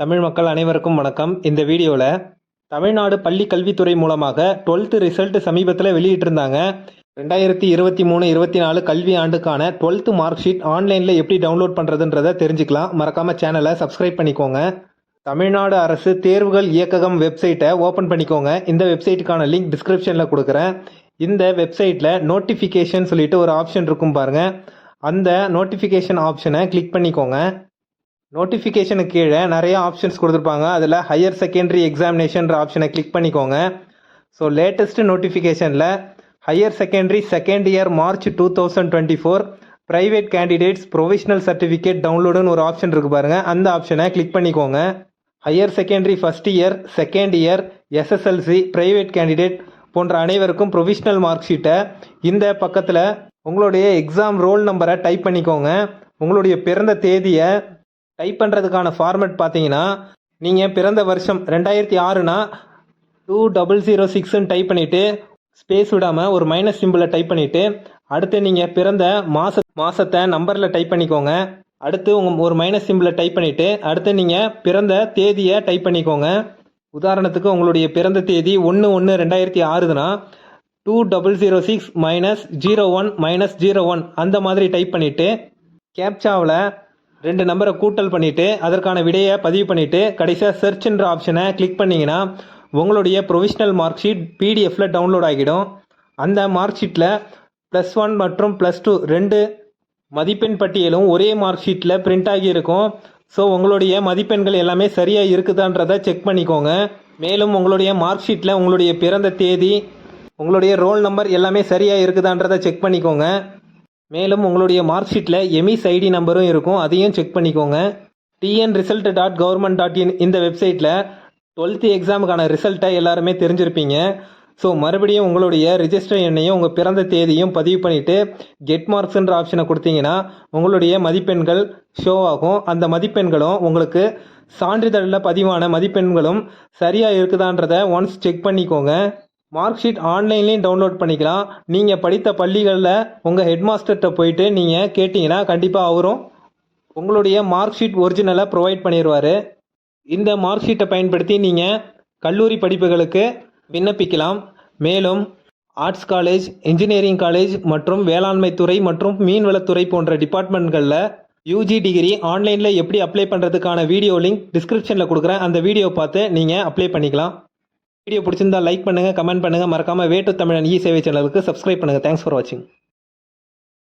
தமிழ் மக்கள் அனைவருக்கும் வணக்கம். இந்த வீடியோவில் தமிழ்நாடு பள்ளி கல்வித்துறை மூலமாக டுவெல்த்து ரிசல்ட் சமீபத்தில் வெளியிட்டிருந்தாங்க. ரெண்டாயிரத்தி இருபத்தி மூணு இருபத்தி நாலு கல்வி ஆண்டுக்கான டுவெல்த்து மார்க் ஷீட் ஆன்லைனில் எப்படி டவுன்லோட் பண்ணுறதுன்றதை தெரிஞ்சுக்கலாம். மறக்காமல் சேனலை சப்ஸ்கிரைப் பண்ணிக்கோங்க. தமிழ்நாடு அரசு தேர்வுகள் இயக்ககம் வெப்சைட்டை ஓப்பன் பண்ணிக்கோங்க. இந்த வெப்சைட்டுக்கான லிங்க் டிஸ்கிரிப்ஷனில் கொடுக்குறேன். இந்த வெப்சைட்டில் நோட்டிஃபிகேஷன் சொல்லிட்டு ஒரு ஆப்ஷன் இருக்கும் பாருங்கள் அந்த நோட்டிஃபிகேஷன் ஆப்ஷனை கிளிக் பண்ணிக்கோங்க. நோட்டிஃபிகேஷனுக்கு கீழே நிறைய ஆப்ஷன்ஸ் கொடுத்துருப்பாங்க. அதில் ஹையர் செகண்டரி எக்ஸாமினேஷன்ற ஆப்ஷனை கிளிக் பண்ணிக்கோங்க. ஸோ லேட்டஸ்ட்டு நோட்டிஃபிகேஷனில் higher secondary second year March two thousand twenty four private candidates provisional certificate டவுன்லோடுன்னு ஒரு ஆப்ஷன் இருக்குது பாருங்கள் அந்த ஆப்ஷனை கிளிக் பண்ணிக்கோங்க. Higher secondary first year second year SSLC private candidate போன்ற அனைவருக்கும் ப்ரொவிஷ்னல் மார்க் ஷீட்டை இந்த பக்கத்தில் உங்களுடைய எக்ஸாம் ரோல் நம்பரை டைப் பண்ணிக்கோங்க. உங்களுடைய பிறந்த தேதியை டைப் பண்ணுறதுக்கான ஃபார்மேட் பார்த்தீங்கன்னா நீங்கள் பிறந்த வருஷம் ரெண்டாயிரத்தி ஆறுனா டூ டபுள் ஜீரோ சிக்ஸ்ன்னு டைப் பண்ணிவிட்டு ஸ்பேஸ் விடாமல் ஒரு மைனஸ் சிம்பிளை டைப் பண்ணிவிட்டு அடுத்து நீங்கள் பிறந்த மாத மாதத்தை நம்பரில் டைப் பண்ணிக்கோங்க. அடுத்து உங்கள் ஒரு மைனஸ் சிம்பிளை டைப் பண்ணிவிட்டு அடுத்து நீங்கள் பிறந்த தேதியை டைப் பண்ணிக்கோங்க. உதாரணத்துக்கு உங்களுடைய பிறந்த தேதி ஒன்று ஒன்று ரெண்டாயிரத்தி ஆறுதுன்னா two double zero six minus zero one minus zero one அந்த மாதிரி டைப் பண்ணிவிட்டு கேப்சாவில் ரெண்டு நம்பரை கூட்டல் பண்ணிவிட்டு அதற்கான விடையை பதிவு பண்ணிவிட்டு கடைசியாக சர்ச்ன்ற ஆப்ஷனை கிளிக் பண்ணிங்கன்னா உங்களுடைய ப்ரொவிஷ்னல் மார்க் ஷீட் பிடிஎஃப்பில் டவுன்லோட் ஆகிடும். அந்த மார்க் ஷீட்டில் ப்ளஸ் ஒன் மற்றும் ப்ளஸ் டூ ரெண்டு மதிப்பெண் பட்டியலும் ஒரே மார்க் ஷீட்டில் பிரிண்ட் ஆகியிருக்கும் ஸோ உங்களுடைய மதிப்பெண்கள் எல்லாமே சரியாக இருக்குதான்றதை செக் பண்ணிக்கோங்க. மேலும் உங்களுடைய மார்க் ஷீட்டில் உங்களுடைய பிறந்த தேதி உங்களுடைய ரோல் நம்பர் எல்லாமே சரியாக இருக்குதான்றதை செக் பண்ணிக்கோங்க. மேலும் உங்களுடைய மார்க் ஷீட்டில் எமிஸ் ஐடி நம்பரும் இருக்கும். அதையும் செக் பண்ணிக்கோங்க. TN result dot government dot in இந்த வெப்சைட்டில் டுவெல்த்து எக்ஸாமுக்கான ரிசல்ட்டை எல்லாருமே தெரிஞ்சிருப்பீங்க. ஸோ மறுபடியும் உங்களுடைய ரிஜிஸ்டர் எண்ணையும் உங்கள் பிறந்த தேதியும் பதிவு பண்ணிவிட்டு கெட் மார்க்ஸ்ன்ற ஆப்ஷனை கொடுத்தீங்கன்னா உங்களுடைய மதிப்பெண்கள் ஷோ ஆகும். அந்த மதிப்பெண்களும் உங்களுக்கு சான்றிதழில் பதிவான மதிப்பெண்களும் சரியாக இருக்குதான்றதை ஒன்ஸ் செக் பண்ணிக்கோங்க. மார்க் ஷீட் ஆன்லைன்லேயும் டவுன்லோட் பண்ணிக்கலாம். நீங்கள் படித்த பள்ளிகளில் உங்கள் ஹெட்மாஸ்டர்கிட்ட போயிட்டு நீங்கள் கேட்டிங்கன்னா கண்டிப்பாக அவரும் உங்களுடைய மார்க் ஷீட் ஒரிஜினலை ப்ரொவைட் பண்ணிடுவார் இந்த மார்க் ஷீட்டை பயன்படுத்தி நீங்கள் கல்லூரி படிப்புகளுக்கு விண்ணப்பிக்கலாம். மேலும் ஆர்ட்ஸ் காலேஜ் இன்ஜினியரிங் காலேஜ் மற்றும் வேளாண்மை துறை மற்றும் மீன்வளத்துறை போன்ற டிபார்ட்மெண்ட்களில் யூஜி டிகிரி ஆன்லைனில் எப்படி அப்ளை பண்ணுறதுக்கான வீடியோ லிங்க் டிஸ்கிரிப்ஷனில் கொடுக்குறேன். அந்த வீடியோ பார்த்து நீங்கள் அப்ளை பண்ணிக்கலாம். வீடியோ பிடிச்சிருந்தா லைக் பண்ணுங்கள் கமெண்ட் பண்ணுங்கள் மறக்காமல் வேட்டு தமிழன் இ e சேவை சேனலுக்கு சப்ஸ்கிரைப் பண்ணுங்கள் தேங்க்ஸ் ஃபார் வாட்சிங்